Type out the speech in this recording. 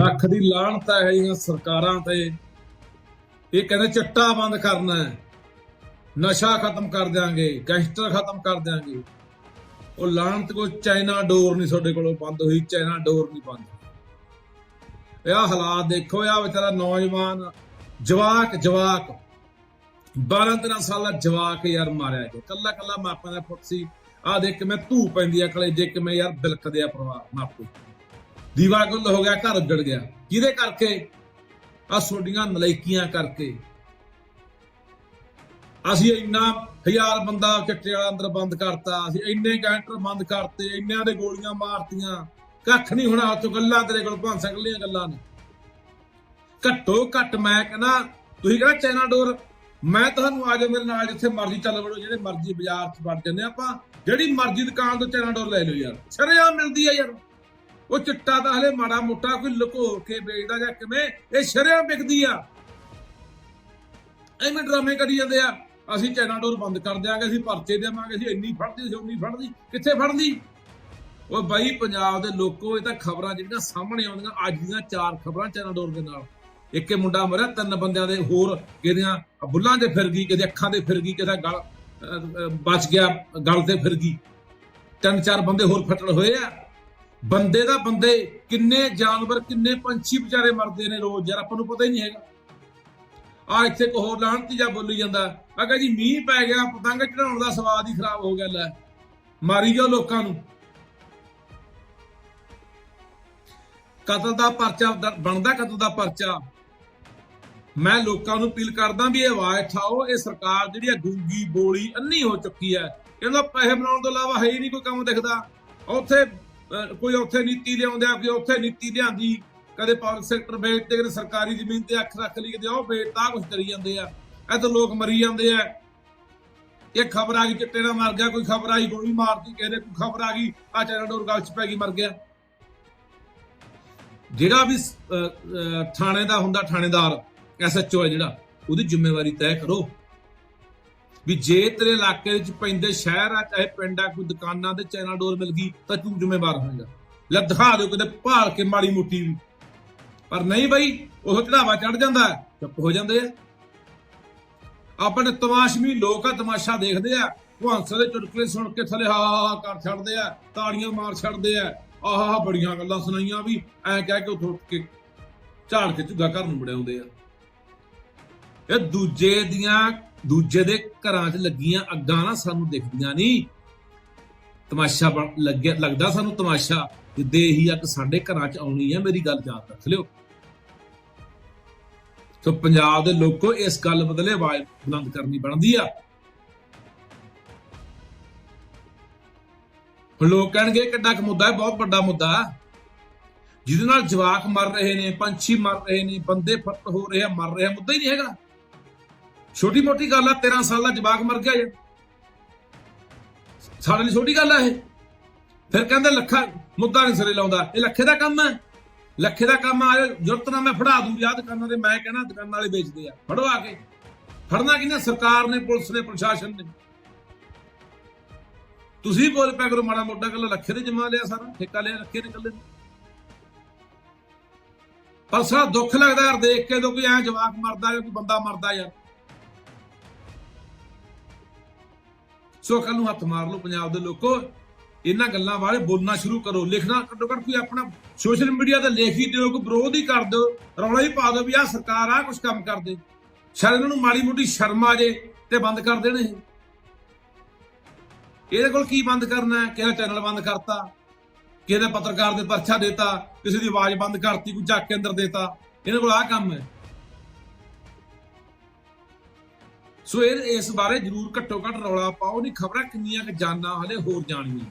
ਲੱਖ ਦੀ ਲਾਹਨਤ ਹੈ ਇਹ ਸਰਕਾਰਾਂ ਤੇ ਇਹ ਕਹਿੰਦੇ ਚੱਟਾ ਬੰਦ ਕਰਨਾ ਹੈ। ਨਸ਼ਾ ਖਤਮ ਕਰ ਦਿਆਂਗੇ, ਗੈਂਗਸਟਰ ਖਤਮ ਕਰ ਦਿਆਂਗੇ। ਉਹ ਲਾਹਨਤ ਕੋ ਚਾਈਨਾ ਡੋਰ ਨਹੀਂ ਤੁਹਾਡੇ ਕੋਲੋਂ ਬੰਦ ਹੋਈ, ਚਾਈਨਾ ਡੋਰ ਨਹੀਂ ਬੰਦ ਇਹ ਹਾਲਾਤ ਦੇਖੋ ਆ ਵਿਚਾਰਾ ਨੌਜਵਾਨ ਜਵਾਕ ਜਵਾਕ। 12 13 ਸਾਲਾ ਜਵਾਕ ਯਾਰ ਮਾਰਿਆ ਗਿਆ। ਕੱਲਾ ਕੱਲਾ ਮਾਪਿਆਂ ਦਾ ਪੁੱਤ ਸੀ। ਆ ਦੇਖ ਕੇ ਮੈਂ ਧੂ ਪੈਂਦੀ ਆ ਕਲੇਜੇ, ਕਿਵੇਂ ਯਾਰ ਬਿਲਕਦੇ ਆ ਪਰਿਵਾਰ, ਮਾਪੇ। ਦੀਵਾ ਗੁੱਲ ਹੋ ਗਿਆ, ਘਰ ਉੱਜੜ ਗਿਆ। ਕਿਹਦੇ ਕਰਕੇ? ਆ ਛੋਡੀਆਂ ਨਲਾਇਕੀਆਂ ਕਰਕੇ। ਅਸੀਂ ਇੰਨਾ ਹਜ਼ਾਰ ਬੰਦਾ ਚੱਟੇ ਵਾਲਾ ਅੰਦਰ ਬੰਦ ਕਰਤਾ, ਅਸੀਂ ਇੰਨੇ ਕੈਂਟਰ ਬੰਦ ਕਰਤੇ, ਇੰਨਿਆਂ ਦੇ ਗੋਲੀਆਂ ਮਾਰਤੀਆਂ। ਕੱਖ ਨਹੀਂ ਹੋਣਾ ਹੱਥੋਂ ਗੱਲਾਂ ਤੇਰੇ ਕੋਲ ਭਾਂ ਸਕਲੀਆਂ ਗੱਲਾਂ ਨੇ। ਘੱਟੋ ਘੱਟ ਮੈਂ ਕਹਿੰਦਾ, ਤੁਸੀਂ ਕਹਿੰਦਾ ਚਾਈਨਾ ਡੋਰ? ਮੈਂ ਤੁਹਾਨੂੰ ਆ ਜਾਓ ਮੇਰੇ ਨਾਲ, ਜਿੱਥੇ ਮਰਜ਼ੀ ਚੱਲ ਵੜੋ, ਜਿਹੜੇ ਮਰਜ਼ੀ ਬਾਜ਼ਾਰ 'ਚ ਵੜ ਜੰਨੇ ਆਪਾਂ। ਜਿਹੜੀ ਮਰਜ਼ੀ ਦੁਕਾਨ ਤੋਂ ਚਾਈਨਾ ਡੋਰ ਲੈ ਲਓ ਯਾਰ। ਸ਼ਰੇਆਮ ਮਿਲਦੀ ਆ ਯਾਰ। ਉਹ ਚਿੱਟਾ ਤਾਂ ਹਲੇ ਮਾੜਾ ਮੋਟਾ ਕੋਈ ਲੁਕੋ ਕੇ ਵੇਚਦਾ ਜਾਂ ਕਿਵੇਂ? ਇਹ ਸ਼ਰਿਆਂ ਵਿਕਦੀ ਆ। ਐਵੇਂ ਡਰਾਮੇ ਕਰੀ ਜਾਂਦੇ ਆ। ਅਸੀਂ ਚਾਈਨਾ ਡੋਰ ਬੰਦ ਕਰ ਦਿਆਂਗੇ, ਅਸੀਂ ਪਰਚੇ ਦੇਵਾਂਗੇ, ਅਸੀਂ ਇੰਨੀ ਫੜਦੀ ਸੀ ਉਨੀ ਫੜਦੀ। ਕਿੱਥੇ ਫੜਦੀ? ਉਹ ਬਾਈ, ਪੰਜਾਬ ਦੇ ਲੋਕੋ, ਇਹ ਤਾਂ ਖਬਰਾਂ ਜਿਹੜੀਆਂ ਸਾਹਮਣੇ ਆਉਂਦੀਆਂ, ਅੱਜ ਦੀਆਂ ਚਾਰ ਖਬਰਾਂ ਚਾਈਨਾ ਡੋਰ ਦੇ ਨਾਲ। ਇੱਕ ਮੁੰਡਾ ਮਰਿਆ, ਤਿੰਨ ਬੰਦਿਆਂ ਦੇ, ਹੋਰ ਕਿਹਦੀਆਂ ਬੁੱਲਾਂ ਦੇ ਫਿਰ ਗਈ ਕਿਤੇ ਅੱਖਾਂ ਦੇ ਫਿਰ ਗਈ ਕਿਤੇ ਗਲ ਬਚ ਗਿਆ, ਗਲ ਤੇ ਫਿਰ ਗਈ। ਤਿੰਨ ਚਾਰ ਬੰਦੇ ਹੋਰ ਫਟੜ ਹੋਏ ਆ। ਬੰਦੇ ਦਾ ਬੰਦੇ, ਕਿੰਨੇ ਜਾਨਵਰ, ਕਿੰਨੇ ਪੰਛੀ ਵਿਚਾਰੇ ਮਰਦੇ ਨੇ ਰੋਜ਼, ਯਾਰ ਆਪਾਂ ਨੂੰ ਪਤਾ ਹੀ ਨਹੀਂ ਹੈਗਾ। ਆ ਇੱਥੇ ਕੋ ਹੋਰ ਲਾਹਣਤੀ ਜਾ ਬੋਲੀ ਜਾਂਦਾ ਅਗਾ ਜੀ ਮੀਂਹ ਪੈ ਗਿਆ, ਪਤੰਗ ਚੜਾਉਣ ਦਾ ਸਵਾਦ ਹੀ ਖਰਾਬ ਹੋ ਗਿਆ, ਲੈ। ਮਾਰੀ ਜਾਓ ਲੋਕਾਂ ਨੂੰ। ਕਤਲ ਦਾ ਪਰਚਾ ਬਣਦਾ ਕਤਲ ਦਾ ਪਰਚਾ। ਮੈਂ ਲੋਕਾਂ ਨੂੰ ਅਪੀਲ ਕਰਦਾ ਵੀ ਇਹ ਆਵਾਜ਼ ਉਠਾਓ, ਇਹ ਸਰਕਾਰ ਜਿਹੜੀ ਆ ਗੂੰਗੀ, ਬੋਲੀ ਅੰਨੀ ਹੋ ਚੁੱਕੀ ਹੈ। ਇਹਦਾ ਪੈਸੇ ਬਣਾਉਣ ਤੋਂ ਇਲਾਵਾ ਹੈ ਹੀ ਨਹੀਂ ਕੋਈ ਕੰਮ ਦਿਖਦਾ। ਉੱਥੇ ਕੋਈ ਉੱਥੇ ਨੀਤੀ ਲਿਆਉਂਦੇ ਕੋਈ ਉੱਥੇ ਨੀਤੀ ਲਿਆਂਦੀ। ਕਦੇ ਪਬਲਿਕ ਸੈਕਟਰ ਵੇਚ ਕਦੇ ਸਰਕਾਰੀ ਜ਼ਮੀਨ ਤੇ ਅੱਖ ਰੱਖ ਲਈ, ਕਦੇ ਉਹ ਵੇਚ ਕੁਝ ਕਰੀ ਜਾਂਦੇ ਆ। ਇਹ ਤਾਂ ਲੋਕ ਮਰੀ ਜਾਂਦੇ ਆ। ਇਹ ਖਬਰ ਆ ਗਈ, ਚਿੱਟੇ ਨਾਲ ਮਰ ਗਿਆ, ਕੋਈ ਖਬਰ ਆਈ, ਗੋਲੀ ਮਾਰਤੀ, ਕਿਸੇ ਨੇ ਕੋਈ ਖਬਰ ਆ ਗਈ, ਆ ਚੈਨਲ ਡੋਰ ਗਲ ਚ ਪੈ ਗਈ, ਮਰ ਗਿਆ। ਜਿਹੜਾ ਵੀ ਥਾਣੇ ਦਾ ਹੁੰਦਾ, ਥਾਣੇਦਾਰ ਐਸਐਚਓ ਹੈ ਜਿਹੜਾ, ਉਹਦੀ ਜ਼ਿੰਮੇਵਾਰੀ ਤੈਅ ਕਰੋ। ਵੀ ਜੇ ਤੇਰੇ ਇਲਾਕੇ ਵਿੱਚ ਪੈਂਦੇ ਸ਼ਹਿਰ ਆ, ਚਾਹੇ ਪਿੰਡ ਆ, ਕੋਈ ਦੁਕਾਨਾਂ ਤੇ ਚੈਨਲ ਡੋਰ ਮਿਲ ਗਈ, ਤਾਂ ਤੂੰ ਜ਼ਿੰਮੇਵਾਰ ਹੋਏਗਾ। ਲੈ ਦਿਖਾ ਦਿਓ ਕਿਤੇ ਭਾਲ ਕੇ ਮਾੜੀ ਮੋਟੀ ਵੀ। ਪਰ ਨਹੀਂ ਬਈ ਉਹ ਚੜਾਵਾ ਚੜ ਜਾਂਦਾ ਚੁੱਪ ਹੋ ਜਾਂਦੇ ਆ। ਆਪਣੇ ਤਮਾਸ਼ਮੀ ਲੋਕ ਆ, ਤਮਾਸ਼ਾ ਦੇਖਦੇ ਆ, ਭਵੰਸ ਦੇ ਚੁਟਕਲੇ ਸੁਣ ਕੇ ਥੱਲੇ ਹਾ ਹਾ ਕਰ ਛੱਡਦੇ ਆ, ਤਾੜੀਆਂ ਮਾਰ ਛੱਡਦੇ ਆ। ਆਹ ਆਹ ਬੜੀਆਂ ਗੱਲਾਂ ਸੁਣਾਈਆਂ ਵੀ, ਐਂ ਕਹਿ ਕੇ ਉੱਥੋਂ ਉੱਠ ਕੇ ਝਾੜ ਕੇ ਝੁੱਗਾ ਘਰ ਨੂੰ ਬੜਾਉਂਦੇ ਆ। ਇਹ ਦੂਜੇ ਦੀਆਂ ਦੂਜੇ ਦੇ ਘਰਾਂ 'ਚ ਲੱਗੀਆਂ ਅੱਗਾਂ ਨਾ ਸਾਨੂੰ ਦਿਖਦੀਆਂ ਨਹੀਂ। ਤਮਾਸ਼ਾ ਬਣ- ਲੱਗਿਆ, ਲੱਗਦਾ ਸਾਨੂੰ ਤਮਾਸ਼ਾ ਜਿੱਦੇ ਹੀ ਅੱਗ ਸਾਡੇ ਘਰਾਂ 'ਚ ਆਉਣੀ ਹੈ, ਮੇਰੀ ਗੱਲ ਯਾਦ ਰੱਖ ਲਿਓ। ਸੋ ਪੰਜਾਬ ਦੇ ਲੋਕੋ, ਇਸ ਗੱਲ ਬਦਲੇ ਆਵਾਜ਼ ਬੁਲੰਦ ਕਰਨੀ ਬਣਦੀ ਆ। ਹੁਣ ਲੋਕ ਕਹਿਣਗੇ ਕਿੱਡਾ ਕੁ ਮੁੱਦਾ ਹੈ, ਬਹੁਤ ਵੱਡਾ ਮੁੱਦਾ। ਜਿਹਦੇ ਨਾਲ ਜਵਾਕ ਮਰ ਰਹੇ ਨੇ, ਪੰਛੀ ਮਰ ਰਹੇ ਨੇ, ਬੰਦੇ ਫੱਟ ਹੋ ਰਹੇ ਆ, ਮਰ ਰਹੇ ਆ, ਮੁੱਦਾ ਹੀ ਨਹੀਂ ਹੈਗਾ। ਛੋਟੀ ਮੋਟੀ ਗੱਲ ਆ 13 ਸਾਲ ਦਾ ਜਵਾਕ ਮਰ ਗਿਆ ਯਾਰ ਸਾਡੇ ਲਈ ਛੋਟੀ ਗੱਲ ਆ ਇਹ। ਫਿਰ ਕਹਿੰਦੇ ਲੱਖਾ, ਮੁੱਦਾ ਨਹੀਂ ਸਿਰੇ ਲਾਉਂਦਾ। ਇਹ ਲੱਖੇ ਦਾ ਕੰਮ ਹੈ ਲੱਖੇ ਦਾ ਕੰਮ ਆ ਜ਼ਰੂਰਤ ਨਾ ਮੈਂ ਫੜਾ ਦੂੰ, ਯਾਦ ਦੁਕਾਨਾਂ ਤੇ ਮੈਂ ਕਹਿਣਾ, ਦੁਕਾਨਾਂ ਵਾਲੇ ਵੇਚਦੇ ਆ। ਫੜੋ ਆ ਕੇ। ਫੜਨਾ ਕਿਹਨੇ? ਸਰਕਾਰ ਨੇ, ਪੁਲਿਸ ਨੇ, ਪ੍ਰਸ਼ਾਸਨ ਨੇ। ਤੁਸੀਂ ਬੋਲ ਪਿਆ ਕਰੋ, ਮਾੜਾ ਮੋਟਾ ਗੱਲ ਲੱਖੇ ਦੇ ਜਮਾ ਲਿਆ ਸਾਰਾ, ਠੇਕਾ ਲਿਆ, ਲੱਖੇ ਨੇ ਕੱਲੇ ਪਰ ਸਾਰਾ ਦੁੱਖ ਲੱਗਦਾ ਯਾਰ, ਦੇਖ ਕੇ ਜਦੋਂ ਕੋਈ ਐ ਜਵਾਕ ਮਰਦਾ ਜਾਂ ਕੋਈ ਬੰਦਾ ਮਰਦਾ ਯਾਰ। ਸੋ ਕੱਲ ਨੂੰ ਹੱਥ ਮਾਰ ਲਓ ਪੰਜਾਬ ਦੇ ਲੋਕੋ। ਇਹਨਾਂ ਗੱਲਾਂ ਬਾਰੇ ਬੋਲਣਾ ਸ਼ੁਰੂ ਕਰੋ। ਲਿਖਣਾ ਘੱਟੋ ਘੱਟ ਕੋਈ ਆਪਣਾ ਸੋਸ਼ਲ ਮੀਡੀਆ ਤੇ ਲਿਖ ਹੀ ਦਿਓ, ਕੋਈ ਵਿਰੋਧ ਹੀ ਕਰ ਦਿਓ, ਰੌਲਾ ਹੀ ਪਾ ਦਿਓ ਵੀ ਆਹ ਸਰਕਾਰ ਆ ਕੁਝ ਕੰਮ ਕਰਦੇ। ਸ਼ਾਇਦ ਇਹਨਾਂ ਨੂੰ ਮਾੜੀ ਮੋਟੀ ਸ਼ਰਮ ਆ ਜੇ ਤੇ ਬੰਦ ਕਰ ਦੇਣ ਇਹ। ਇਹਦੇ ਕੋਲ ਕੀ ਬੰਦ ਕਰਨਾ ਹੈ? ਕਿਹੜਾ ਚੈਨਲ ਬੰਦ ਕਰਤਾ? ਕਿਸੇ ਪੱਤਰਕਾਰ ਦੇ ਪਰਚਾ ਦੇਤਾ? ਕਿਸੇ ਦੀ ਆਵਾਜ਼ ਬੰਦ ਕਰਤੀ, ਕੋਈ ਚੱਕ ਕੇ ਅੰਦਰ ਦੇਤਾ? ਇਹਨਾਂ ਕੋਲ ਆਹ ਕੰਮ ਹੈ। ਸੋ ਇਹ ਇਸ ਬਾਰੇ ਜਰੂਰ ਘੱਟੋ ਘੱਟ ਰੌਲਾ ਪਾਓ, ਨਹੀਂ ਖਬਰਾਂ ਕਿੰਨੀਆਂ ਕਿ ਜਾਨਾਂ ਹਲੇ ਹੋਰ ਜਾਣੀਆਂ